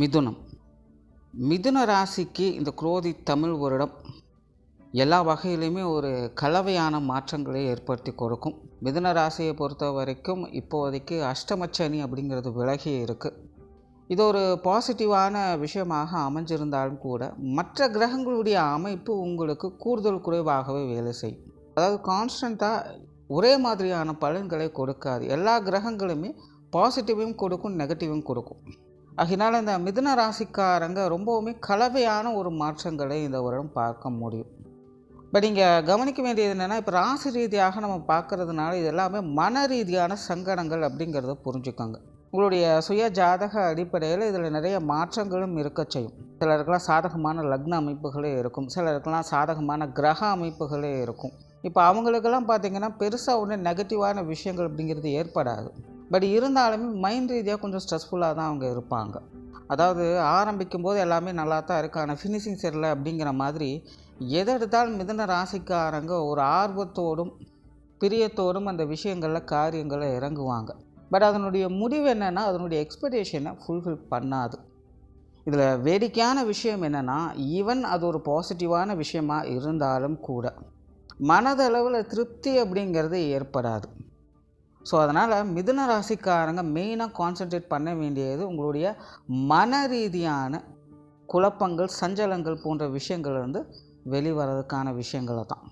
மிதுனம். மிதுன ராசிக்கு இந்த குரோதி தமிழ் வருடம் எல்லா வகையிலையுமே ஒரு கலவையான மாற்றங்களை ஏற்படுத்தி கொடுக்கும். மிதுன ராசியை பொறுத்த வரைக்கும் இப்போதைக்கு அஷ்டமச்சனி அப்படிங்கிறது விலகி இருக்குது இது ஒரு பாசிட்டிவான விஷயமாக அமைஞ்சிருந்தாலும் கூட மற்ற கிரகங்களுடைய அமைப்பு உங்களுக்கு கூடுதல் குறைவாகவே வேலை செய்யும். அதாவது கான்ஸ்டண்ட்டாக ஒரே மாதிரியான பலன்களை கொடுக்காது. எல்லா கிரகங்களுமே பாசிட்டிவையும் கொடுக்கும் நெகட்டிவும் கொடுக்கும். அதனால் இந்த மிதுன ராசிக்காரங்க ரொம்பவுமே கலவையான ஒரு மாற்றங்களை இந்த வருடம் பார்க்க முடியும். பட் இங்கே கவனிக்க வேண்டியது என்னென்னா இப்போ ராசி ரீதியாக நம்ம பார்க்குறதுனால இது எல்லாமே மன ரீதியான சங்கடங்கள் அப்படிங்கிறத புரிஞ்சுக்கோங்க. உங்களுடைய சுய ஜாதக அடிப்படையில் இதில் நிறைய மாற்றங்களும் இருக்க செய்யும். சிலருக்கெல்லாம் சாதகமான லக்ன அமைப்புகளே இருக்கும். சிலருக்கெல்லாம் சாதகமான கிரக அமைப்புகளே இருக்கும். இப்போ அவங்களுக்கெல்லாம் பார்த்திங்கன்னா பெருசாக ஒன்றும் நெகட்டிவான விஷயங்கள் அப்படிங்கிறது ஏற்படாது. பட் இருந்தாலுமே மைண்ட் ரீதியாக கொஞ்சம் ஸ்ட்ரெஸ்ஃபுல்லாக தான் அவங்க இருப்பாங்க. அதாவது ஆரம்பிக்கும் போது எல்லாமே நல்லா தான் இருக்குது ஆனால் ஃபினிஷிங் சரியில்லை அப்படிங்கிற மாதிரி எதை எடுத்தாலும் மிதன ராசிக்காரங்க ஒரு ஆர்வத்தோடும் பிரியத்தோடும் அந்த விஷயங்களில் காரியங்களை இறங்குவாங்க. பட் அதனுடைய முடிவு என்னென்னா அதனுடைய எக்ஸ்பெக்டேஷனை ஃபுல்ஃபில் பண்ணாது. இதில் வேடிக்கையான விஷயம் என்னென்னா ஈவன் அது ஒரு பாசிட்டிவான விஷயமாக இருந்தாலும் கூட மனதளவில் திருப்தி அப்படிங்கிறது ஏற்படாது. ஸோ அதனால் மிதுன ராசிக்காரங்க மெயினாக கான்சென்ட்ரேட் பண்ண வேண்டியது உங்களுடைய மன ரீதியான குழப்பங்கள் சஞ்சலங்கள் போன்ற விஷயங்கள் வந்து வெளிவரதுக்கான விஷயங்களை தான்.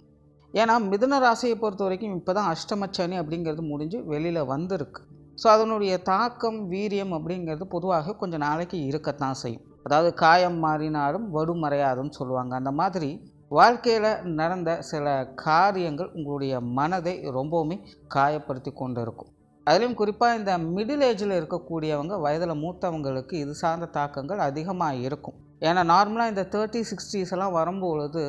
ஏன்னா மிதுன ராசியை பொறுத்த வரைக்கும் இப்போ தான் அஷ்டமச்சனி அப்படிங்கிறது முடிஞ்சு வெளியில் வந்திருக்கு. ஸோ அதனுடைய தாக்கம் வீரியம் அப்படிங்கிறது பொதுவாக கொஞ்சம் நாளைக்கு இருக்கத்தான் செய்யும். அதாவது காயம் மாறினாலும் வடு மறையாதுன்னு சொல்லுவாங்க. அந்த மாதிரி வாழ்க்கையில் நடந்த சில காரியங்கள் உங்களுடைய மனதை ரொம்பவுமே காயப்படுத்தி கொண்டு இருக்கும் அதுலேயும் குறிப்பாக இந்த மிடில் ஏஜில் இருக்கக்கூடியவங்க வயதில் மூத்தவங்களுக்கு இது சார்ந்த தாக்கங்கள் அதிகமாக இருக்கும். ஏன்னா நார்மலாக இந்த தேர்ட்டி சிக்ஸ்டீஸ் எல்லாம் வரும்பொழுது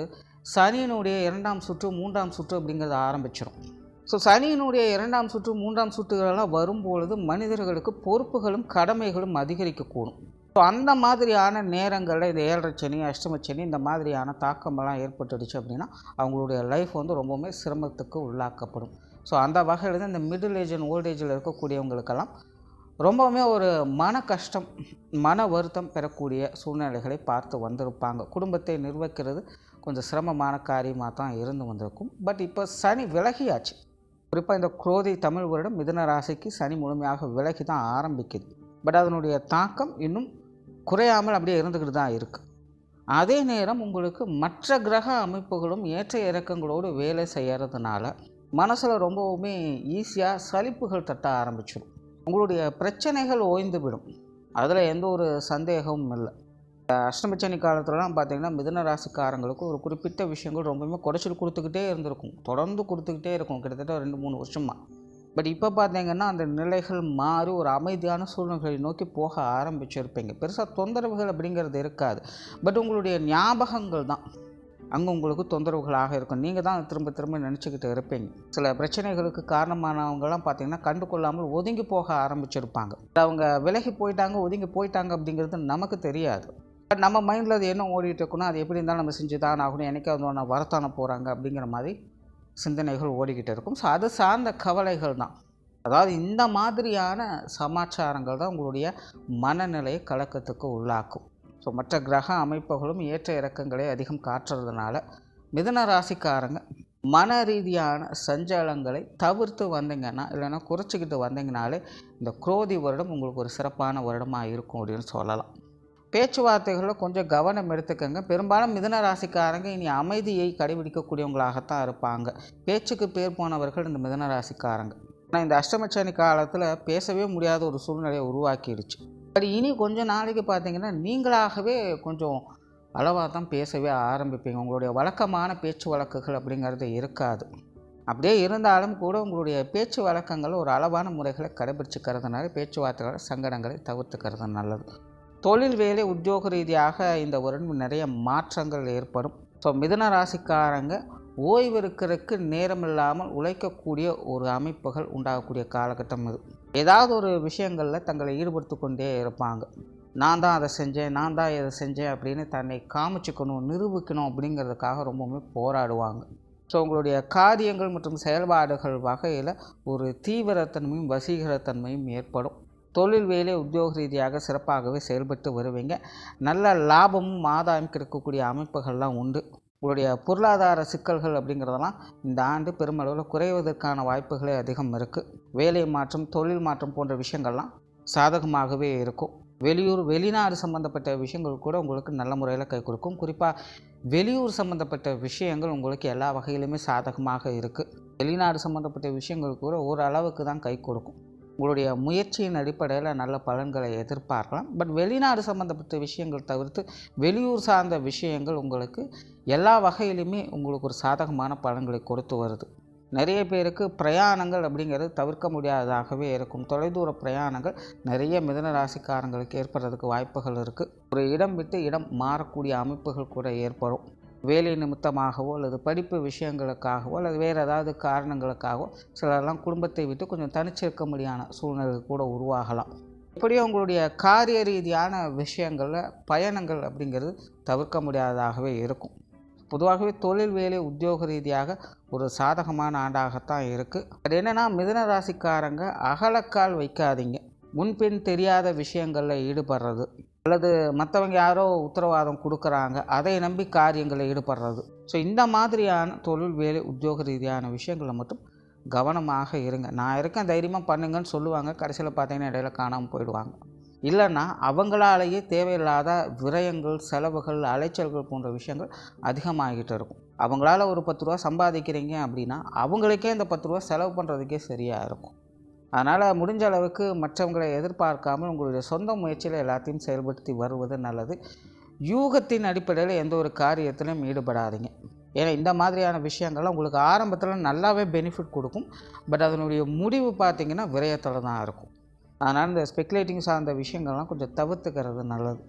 சனியினுடைய இரண்டாம் சுற்று மூன்றாம் சுற்று அப்படிங்கிறது ஆரம்பிச்சிடும் ஸோ சனியினுடைய இரண்டாம் சுற்று மூன்றாம் சுற்றுகளெல்லாம் வரும்பொழுது மனிதர்களுக்கு பொறுப்புகளும் கடமைகளும் அதிகரிக்கக்கூடும். ஸோ அந்த மாதிரியான நேரங்களில் இந்த ஏழரை சனி அஷ்டம சனி இந்த மாதிரியான தாக்கமெல்லாம் ஏற்பட்டுடுச்சு அப்படின்னா அவங்களுடைய லைஃப் வந்து ரொம்பவுமே சிரமத்துக்கு உள்ளாக்கப்படும். ஸோ அந்த வகையில் இந்த மிடில் ஏஜ் அண்ட் ஓல்ட் ஏஜில் இருக்கக்கூடியவங்களுக்கெல்லாம் ரொம்பவுமே ஒரு மன கஷ்டம் மன வருத்தம் பெறக்கூடிய சூழ்நிலைகளை பார்த்து வந்திருப்பாங்க. குடும்பத்தை நிர்வகிக்கிறது கொஞ்சம் சிரமமான காரியமாக தான் இருந்து வந்திருக்கும். பட் இப்போ சனி விலகியாச்சு. குறிப்பாக இந்த குரோதி தமிழ் வருடம் மிதுன ராசிக்கு சனி முழுமையாக விலகி தான் ஆரம்பிக்குது. பட் அதனுடைய தாக்கம் இன்னும் குறையாமல் அப்படியே இருந்துக்கிட்டு தான் இருக்குது அதே நேரம் உங்களுக்கு மற்ற கிரக அமைப்புகளும் ஏற்ற இறக்கங்களோடு வேலை செய்கிறதுனால மனசில் ரொம்பவுமே ஈஸியாக சலிப்புகள் தட்ட ஆரம்பிச்சிடும் உங்களுடைய பிரச்சனைகள் ஓய்ந்துவிடும். அதில் எந்த ஒரு சந்தேகமும் இல்லை. அஷ்டமச்சனி காலத்துலலாம் பார்த்தீங்கன்னா மிதன ராசிக்காரங்களுக்கு ஒரு குறிப்பிட்ட விஷயங்கள் ரொம்பவுமே குறைச்சல் கொடுத்துக்கிட்டே இருந்திருக்கும். தொடர்ந்து கொடுத்துக்கிட்டே இருக்கும். கிட்டத்தட்ட ரெண்டு மூணு வருஷமாக பட் இப்போ பார்த்தீங்கன்னா அந்த நிலைகள் மாறி ஒரு அமைதியான சூழ்நிலைகளை நோக்கி போக ஆரம்பிச்சிருப்பீங்க. பெருசாக தொந்தரவுகள் அப்படிங்கிறது இருக்காது. பட் உங்களுடைய ஞாபகங்கள் தான். அங்கே உங்களுக்கு தொந்தரவுகளாக இருக்கும். நீங்கள் தான் திரும்ப திரும்ப நினச்சிக்கிட்டு இருப்பீங்க. சில பிரச்சனைகளுக்கு காரணமானவங்கலாம் பார்த்தீங்கன்னா கண்டு கொள்ளாமல் ஒதுங்கி போக ஆரம்பிச்சிருப்பாங்க. அவங்க விலகி போயிட்டாங்க ஒதுங்கி போயிட்டாங்க அப்படிங்கிறது நமக்கு தெரியாது. பட் நம்ம மைண்டில் அது என்ன ஓடிட்டு இருக்கணும் அது எப்படி இருந்தாலும் நம்ம செஞ்சு தான் ஆகணும். வந்து ஒன்று வரத்தான போகிறாங்க அப்படிங்கிற மாதிரி சிந்தனைகள் ஓடிக்கிட்டு இருக்கும். ஸோ அது சார்ந்த கவலைகள் தான். அதாவது இந்த மாதிரியான சமாச்சாரங்கள் தான் உங்களுடைய மனநிலையை கலக்கத்துக்கு உள்ளாக்கும். ஸோ மற்ற கிரக அமைப்புகளும் ஏற்ற இறக்கங்களை அதிகம் காட்டுறதுனால மிதன ராசிக்காரங்க மன ரீதியான சஞ்சலங்களை தவிர்த்து வந்தீங்கன்னா இல்லைன்னா குறைச்சிக்கிட்டு வந்தீங்கனாலே இந்த குரோதி வருடம் உங்களுக்கு ஒரு சிறப்பான வருடமாக இருக்கும் அப்படின்னு சொல்லலாம். பேச்சுவார்த்தைகளில் கொஞ்சம் கவனம் எடுத்துக்கங்க. பெரும்பாலும் மிதன ராசிக்காரங்க இனி அமைதியை கடைபிடிக்கக்கூடியவங்களாகத்தான் இருப்பாங்க. பேச்சுக்கு பேர் போனவர்கள் இந்த மிதன ராசிக்காரங்க. ஆனால் இந்த அஷ்டமச்சனி காலத்தில் பேசவே முடியாத ஒரு சூழ்நிலையை உருவாக்கிடுச்சு பட் இனி கொஞ்சம் நாளைக்கு பார்த்தீங்கன்னா நீங்களாகவே கொஞ்சம் அளவாக தான் பேசவே ஆரம்பிப்பீங்க. உங்களுடைய வழக்கமான பேச்சு வழக்குகள் அப்படிங்கிறது இருக்காது. அப்படியே இருந்தாலும் கூட உங்களுடைய பேச்சு வழக்கங்கள் ஒரு அளவான முறைகளை கடைபிடிச்சிக்கிறதுனால பேச்சுவார்த்தைகளை சங்கடங்களை தவிர்த்துக்கிறது நல்லது. தொழில் வேலை உத்தியோக ரீதியாக இந்த வருடம் நிறைய மாற்றங்கள் ஏற்படும். ஸோ மிதன ராசிக்காரங்க ஓய்வு இருக்கிறதுக்கு நேரம் இல்லாமல் உழைக்கக்கூடிய ஒரு அமைப்புகள் உண்டாகக்கூடிய காலகட்டம் இது. ஏதாவது ஒரு விஷயங்களில் தங்களை ஈடுபடுத்தி கொண்டே இருப்பாங்க. நான் தான் அதை செஞ்சேன் நான் தான் இதை செஞ்சேன் அப்படின்னு தன்னை காமிச்சுக்கணும் நிரூபிக்கணும் அப்படிங்கிறதுக்காக ரொம்பவுமே போராடுவாங்க. ஸோ உங்களுடைய காரியங்கள் மற்றும் செயல்பாடுகள் வகையில் ஒரு தீவிரத்தன்மையும் வசீகரத்தன்மையும் ஏற்படும். தொழில் வேலை உத்தியோக ரீதியாக சிறப்பாகவே செயல்பட்டு வருவீங்க. நல்ல லாபமும் ஆதாயம் கிடைக்கக்கூடிய அமைப்புகள்லாம் உண்டு. உங்களுடைய பொருளாதார சிக்கல்கள் அப்படிங்கிறதெல்லாம் இந்த ஆண்டு பெருமளவில் குறைவதற்கான வாய்ப்புகளே அதிகம் இருக்குது வேலை மாற்றம் தொழில் மாற்றம் போன்ற விஷயங்கள்லாம் சாதகமாகவே இருக்கும். வெளியூர் வெளிநாடு சம்மந்தப்பட்ட விஷயங்கள் கூட உங்களுக்கு நல்ல முறையில் கை கொடுக்கும். குறிப்பாக வெளியூர் சம்மந்தப்பட்ட விஷயங்கள் உங்களுக்கு எல்லா வகையிலுமே சாதகமாக இருக்குது வெளிநாடு சம்மந்தப்பட்ட விஷயங்கள் கூட ஓரளவுக்கு தான் கை கொடுக்கும். உங்களுடைய முயற்சியின் அடிப்படையில் நல்ல பலன்களை எதிர்பார்க்கலாம். பட் வெளிநாடு சம்மந்தப்பட்ட விஷயங்கள் தவிர்த்து வெளியூர் சார்ந்த விஷயங்கள் உங்களுக்கு எல்லா வகையிலுமே உங்களுக்கு ஒரு சாதகமான பலன்களை கொடுத்து வருது. நிறைய பேருக்கு பிரயாணங்கள் அப்படிங்கிறது தவிர்க்க முடியாததாகவே இருக்கும். தொலைதூர பிரயாணங்கள் நிறைய மிதன ராசிக்காரங்களுக்கு ஏற்படுறதுக்கு வாய்ப்புகள் இருக்குது ஒரு இடம் விட்டு இடம் மாறக்கூடிய அமைப்புகள் கூட ஏற்படும். வேலை நிமித்தமாகவோ அல்லது படிப்பு விஷயங்களுக்காகவோ அல்லது வேறு ஏதாவது காரணங்களுக்காகவோ சிலரெல்லாம் குடும்பத்தை விட்டு கொஞ்சம் தனிச்சிருக்க முடியாத சூழ்நிலை கூட உருவாகலாம். இப்படியும் உங்களுடைய காரிய ரீதியான விஷயங்களில் பயணங்கள் அப்படிங்கிறது தவிர்க்க முடியாததாகவே இருக்கும். பொதுவாகவே தொழில் வேலை உத்தியோக ரீதியாக ஒரு சாதகமான ஆண்டாகத்தான் இருக்குது அது என்னென்னா மிதன ராசிக்காரங்க அகலக்கால் வைக்காதீங்க. முன்பின் தெரியாத விஷயங்களில் ஈடுபடுறது. அல்லது மற்றவங்க யாரோ உத்தரவாதம் கொடுக்குறாங்க அதை நம்பி காரியங்களில் ஈடுபடுறது. ஸோ இந்த மாதிரியான தொழில் வேலை உத்தியோக ரீதியான விஷயங்களை மட்டும் கவனமாக இருங்க. நான் இருக்கேன் தைரியமாக பண்ணுங்கன்னு சொல்லுவாங்க. கடைசியில் பார்த்தீங்கன்னா இடையில காணாமல் போயிடுவாங்க. இல்லைன்னா அவங்களாலேயே தேவையில்லாத விரயங்கள் செலவுகள் அலைச்சல்கள் போன்ற விஷயங்கள் அதிகமாகிட்டு இருக்கும். அவங்களால ஒரு பத்து ரூபா சம்பாதிக்கிறீங்க அப்படின்னா அவங்களுக்கே இந்த பத்து ரூபா செலவு பண்ணுறதுக்கே சரியாக இருக்கும். அதனால் முடிஞ்ச அளவுக்கு மற்றவங்களை எதிர்பார்க்காமல் உங்களுடைய சொந்த முயற்சியில் எல்லாத்தையும் செயல்படுத்தி வருவது நல்லது. யூகத்தின் அடிப்படையில் எந்த ஒரு காரியத்திலும் ஈடுபடாதீங்க. ஏன்னா இந்த மாதிரியான விஷயங்கள்லாம் உங்களுக்கு ஆரம்பத்தில் நல்லாவே பெனிஃபிட் கொடுக்கும். பட் அதனுடைய முடிவு பார்த்திங்கன்னா விரயத்தில் தான் இருக்கும். அதனால் இந்த ஸ்பெக்குலேட்டிங் சார்ந்த விஷயங்கள்லாம் கொஞ்சம் தவிர்த்துக்கிறது நல்லது.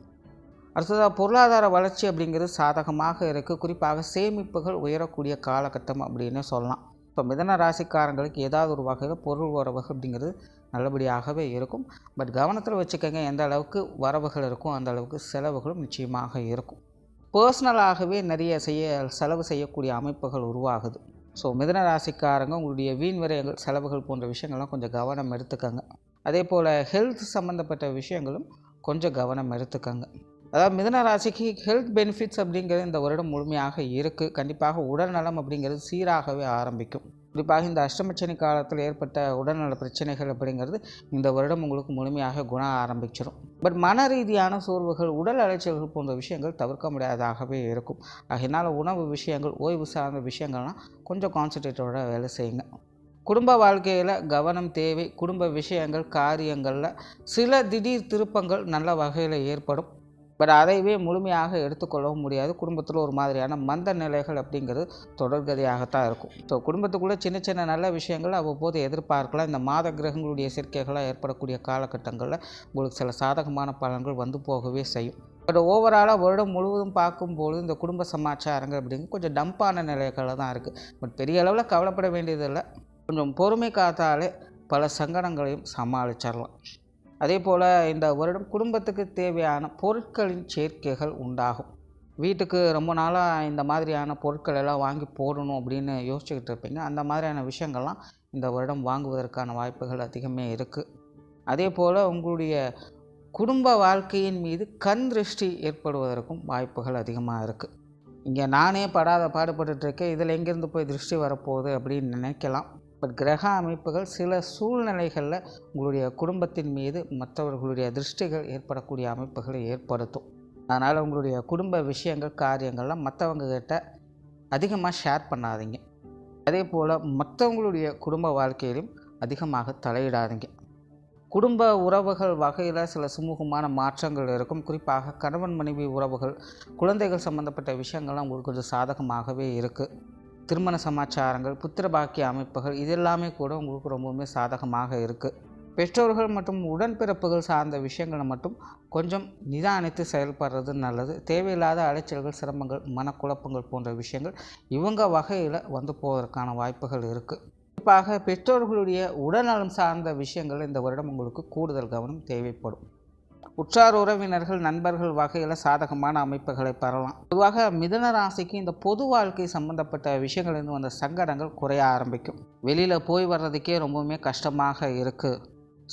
அடுத்ததாக பொருளாதார வளர்ச்சி அப்படிங்கிறது சாதகமாக இருக்குது குறிப்பாக சேமிப்புகள் உயரக்கூடிய காலகட்டம் அப்படின்னு சொல்லலாம். இப்போ மிதன ராசிக்காரங்களுக்கு ஏதாவது ஒரு வகையில் பொருள் வரவுகள் அப்படிங்கிறது நல்லபடியாகவே இருக்கும். பட் கவனத்தில் வச்சுக்கோங்க எந்த அளவுக்கு வரவுகள் இருக்கும் அந்த அளவுக்கு செலவுகளும் நிச்சயமாக இருக்கும். பர்சனலாகவே நிறைய செய்ய செலவு செய்யக்கூடிய அமைப்புகள் உருவாகுது. ஸோ மிதன ராசிக்காரங்க உங்களுடைய வீண் விரயங்கள் செலவுகள் போன்ற விஷயங்கள்லாம் கொஞ்சம் கவனம் எடுத்துக்கோங்க. அதே போல் ஹெல்த் சம்மந்தப்பட்ட விஷயங்களும் கொஞ்சம் கவனம் எடுத்துக்கோங்க. அதாவது மிதன ராசிக்கு ஹெல்த் பெனிஃபிட்ஸ் அப்படிங்கிறது இந்த வருடம் முழுமையாக இருக்குது கண்டிப்பாக உடல் நலம் அப்படிங்கிறது சீராகவே ஆரம்பிக்கும். குறிப்பாக இந்த அஷ்டமச்சனி காலத்தில் ஏற்பட்ட உடல்நல பிரச்சனைகள் அப்படிங்கிறது இந்த வருடம் உங்களுக்கு முழுமையாக குண ஆரம்பிச்சிடும் பட் மன ரீதியான சோர்வுகள் உடல் அலைச்சல்கள் போன்ற விஷயங்கள் தவிர்க்க முடியாததாகவே இருக்கும். அதனால் உணவு விஷயங்கள் ஓய்வு சார்ந்த விஷயங்கள்லாம் கொஞ்சம் கான்சன்ட்ரேட்டோட வேலை செய்யுங்க. குடும்ப வாழ்க்கையில் கவனம் தேவை குடும்ப விஷயங்கள் காரியங்களில் சில திடீர் திருப்பங்கள் நல்ல வகையில் ஏற்படும். பட் அதைவே முழுமையாக எடுத்துக்கொள்ளவும் முடியாது. குடும்பத்தில் ஒரு மாதிரியான மந்த நிலைகள் அப்படிங்கிறது தொடர்கதையாகத்தான் இருக்கும். ஸோ குடும்பத்துக்குள்ளே சின்ன சின்ன நல்ல விஷயங்கள் அவ்வப்போது எதிர்பார்க்கலாம். இந்த மாத கிரகங்களுடைய சேர்க்கைகளாக ஏற்படக்கூடிய காலகட்டங்களில் உங்களுக்கு சில சாதகமான பலன்கள் வந்து போகவே செய்யும். பட் ஓவராலாக வருடம் முழுவதும் பார்க்கும்போது இந்த குடும்ப சமாச்சாரங்கள் அப்படிங்கிறது கொஞ்சம் டம்பான நிலைகளில் தான் இருக்குது பட் பெரிய அளவில் கவலைப்பட வேண்டியதில்லை. கொஞ்சம் பொறுமை காத்தாலே பல சங்கடங்களையும் சமாளிச்சிடலாம் அதே போல் இந்த வருடம் குடும்பத்துக்கு தேவையான பொருட்களின் சேர்க்கைகள் உண்டாகும். வீட்டுக்கு ரொம்ப நாளாக இந்த மாதிரியான பொருட்கள் எல்லாம் வாங்கி போடணும் அப்படின்னு யோசிச்சுக்கிட்டு இருப்பீங்க. அந்த மாதிரியான விஷயங்கள்லாம் இந்த வருடம் வாங்குவதற்கான வாய்ப்புகள் அதிகமே இருக்குது அதே போல் உங்களுடைய குடும்ப வாழ்க்கையின் மீது கண் திருஷ்டி ஏற்படுவதற்கும் வாய்ப்புகள் அதிகமாக இருக்குது இங்கே நானே படாத பாடுபட்டுருக்கேன் இதில் எங்கேருந்து போய் திருஷ்டி வரப்போகுது அப்படின்னு நினைக்கலாம். பட் கிரக அமைப்புகள் சில சூழ்நிலைகளில் உங்களுடைய குடும்பத்தின் மீது மற்றவர்களுடைய திருஷ்டிகள் ஏற்படக்கூடிய அமைப்புகளை ஏற்படுத்தும். அதனால் உங்களுடைய குடும்ப விஷயங்கள் காரியங்கள்லாம் மற்றவங்க கிட்ட அதிகமாக ஷேர் பண்ணாதீங்க. அதே போல் மற்றவங்களுடைய குடும்ப வாழ்க்கையிலும் அதிகமாக தலையிடாதீங்க. குடும்ப உறவுகள் வகையில் சில சுமூகமான மாற்றங்கள் இருக்கும். குறிப்பாக கணவன் மனைவி உறவுகள் குழந்தைகள் சம்மந்தப்பட்ட விஷயங்கள்லாம் உங்களுக்கு கொஞ்சம் சாதகமாகவே இருக்குது திருமண சமாச்சாரங்கள் புத்திர பாக்கிய அமைப்புகள் இதெல்லாமே கூட உங்களுக்கு ரொம்பவுமே சாதகமாக இருக்குது பெற்றோர்கள் மற்றும் உடன்பிறப்புகள் சார்ந்த விஷயங்களை மட்டும் கொஞ்சம் நிதானித்து செயல்படுறது நல்லது. தேவையில்லாத அலைச்சல்கள் சிரமங்கள் மனக்குழப்பங்கள் போன்ற விஷயங்கள் இவங்க வகையில் வந்து போவதற்கான வாய்ப்புகள் இருக்குது குறிப்பாக பெற்றோர்களுடைய உடல்நலம் சார்ந்த விஷயங்கள் இந்த வருடம் உங்களுக்கு கூடுதல் கவனம் தேவைப்படும். உற்றார் உறவினர்கள் நண்பர்கள் வகையில் சாதகமான அமைப்புகளை பெறலாம். பொதுவாக மிதன ராசிக்கு இந்த பொது வாழ்க்கை சம்பந்தப்பட்ட விஷயங்கள்லேருந்து வந்த சங்கடங்கள் குறைய ஆரம்பிக்கும். வெளியில் போய் வர்றதுக்கே ரொம்பவுமே கஷ்டமாக இருக்குது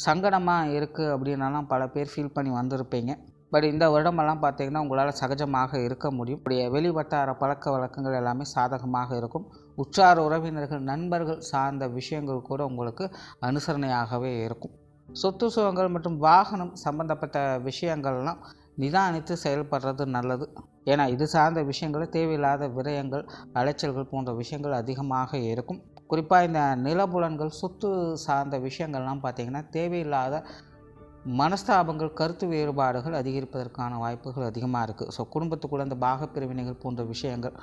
சங்கடமாக இருக்குது அப்படின்னாலாம் பல பேர் ஃபீல் பண்ணி வந்திருப்பீங்க. பட் இந்த வருடமெல்லாம் பார்த்தீங்கன்னா உங்களால் சகஜமாக இருக்க முடியும். உடைய வெளி வட்டார பழக்க வழக்கங்கள் எல்லாமே சாதகமாக இருக்கும். உற்றார் உறவினர்கள் நண்பர்கள் சார்ந்த விஷயங்கள் கூட உங்களுக்கு அனுசரணையாகவே இருக்கும். சொத்து சுகங்கள் மற்றும் வாகனம் சம்பந்தப்பட்ட விஷயங்கள்லாம் நிதானித்து செயல்படுறது நல்லது. ஏன்னா இது சார்ந்த விஷயங்கள் தேவையில்லாத விரயங்கள் அலைச்சல்கள் போன்ற விஷயங்கள் அதிகமாக இருக்கும். குறிப்பாக இந்த நிலபுலன்கள் சொத்து சார்ந்த விஷயங்கள்லாம் பார்த்திங்கன்னா தேவையில்லாத மனஸ்தாபங்கள் கருத்து வேறுபாடுகள் அதிகரிப்பதற்கான வாய்ப்புகள் அதிகமாக இருக்குது ஸோ குடும்பத்துக்குள்ளே இந்த பாகப்பிரிவினைகள் போன்ற விஷயங்கள்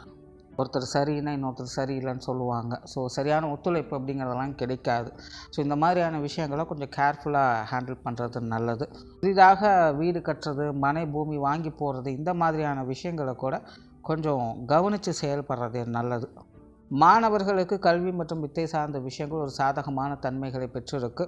ஒருத்தர் சரின்னா இன்னொருத்தர் சரியில்லைன்னு சொல்லுவாங்க. ஸோ சரியான ஒத்துழைப்பு அப்படிங்கிறதெல்லாம் கிடைக்காது. ஸோ இந்த மாதிரியான விஷயங்களை கொஞ்சம் கேர்ஃபுல்லாக ஹேண்டில் பண்ணுறது நல்லது. புதிதாக வீடு கட்டுறது மனை பூமி வாங்கி போகிறது இந்த மாதிரியான விஷயங்களை கூட கொஞ்சம் கவனித்து செயல்படுறது நல்லது. மாணவர்களுக்கு கல்வி மற்றும் வித்தை சார்ந்த விஷயங்கள் ஒரு சாதகமான தன்மைகளை பெற்றிருக்கு.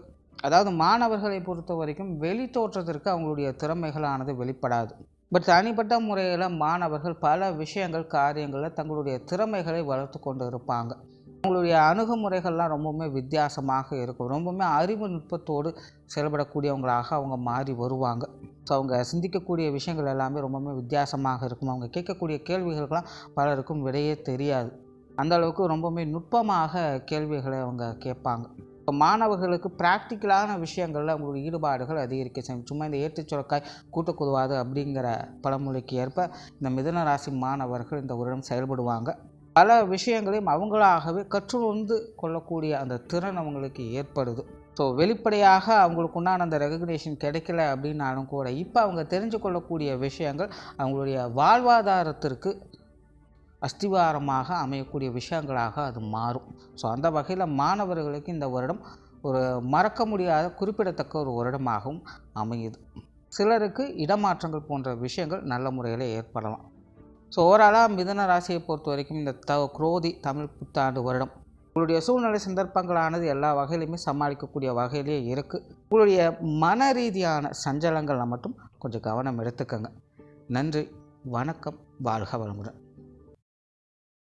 அதாவது மாணவர்களை பொறுத்த வரைக்கும் வெளி தோற்றத்திற்கு அவங்களுடைய திறமைகளானது வெளிப்படாது. பட் தனிப்பட்ட முறையில் மாணவர்கள் பல விஷயங்கள் காரியங்களில் தங்களுடைய திறமைகளை வளர்த்து கொண்டு இருப்பாங்க அவங்களுடைய அணுகுமுறைகள்லாம் ரொம்பவுமே வித்தியாசமாக இருக்கும். ரொம்பவுமே அறிவு நுட்பத்தோடு செயல்படக்கூடியவங்களாக அவங்க மாறி வருவாங்க. ஸோ அவங்க சிந்திக்கக்கூடிய விஷயங்கள் எல்லாமே ரொம்பவுமே வித்தியாசமாக இருக்கும். அவங்க கேட்கக்கூடிய கேள்விகளுக்கெல்லாம் பலருக்கும் விடையே தெரியாது. அந்த அளவுக்கு ரொம்பவுமே நுட்பமாக கேள்விகளை அவங்க கேட்பாங்க. இப்போ மாணவர்களுக்கு ப்ராக்டிக்கலான விஷயங்களில் அவங்களுடைய ஈடுபாடுகள் அதிகரிக்க செய்யும். சும்மா இந்த ஏற்றுச்சுரக்காய் கூட்டக்குதுவாது அப்படிங்கிற பழமொழிக்கு ஏற்ப இந்த மிதன ராசி மாணவர்கள் இந்த வருடம் செயல்படுவாங்க. பல விஷயங்களையும் அவங்களாகவே கற்றுணர்ந்து கொள்ளக்கூடிய அந்த திறன் அவங்களுக்கு ஏற்படுது. ஸோ வெளிப்படையாக அவங்களுக்கு உண்டான அந்த ரெகக்னேஷன் கிடைக்கல அப்படின்னாலும் கூட இப்போ அவங்க தெரிஞ்சு கொள்ளக்கூடிய விஷயங்கள் அவங்களுடைய வாழ்வாதாரத்திற்கு அஸ்திவாரமாக அமையக்கூடிய விஷயங்களாக அது மாறும். ஸோ அந்த வகையில் மாணவர்களுக்கு இந்த வருடம் ஒரு மறக்க முடியாத குறிப்பிடத்தக்க ஒரு வருடமாகவும் அமையுது. சிலருக்கு இடமாற்றங்கள் போன்ற விஷயங்கள் நல்ல முறையில் ஏற்படலாம். ஸோ ஓவராலாக மிதன ராசியை பொறுத்த வரைக்கும் இந்த த குரோதி தமிழ் புத்தாண்டு வருடம். உங்களுடைய சூழ்நிலை சந்தர்ப்பங்களானது எல்லா வகையிலையுமே சமாளிக்கக்கூடிய வகையிலேயே இருக்குது உங்களுடைய மன ரீதியான சஞ்சலங்களை மட்டும் கொஞ்சம் கவனம் எடுத்துக்கோங்க. நன்றி வணக்கம் வாழ்க வளமுடன்.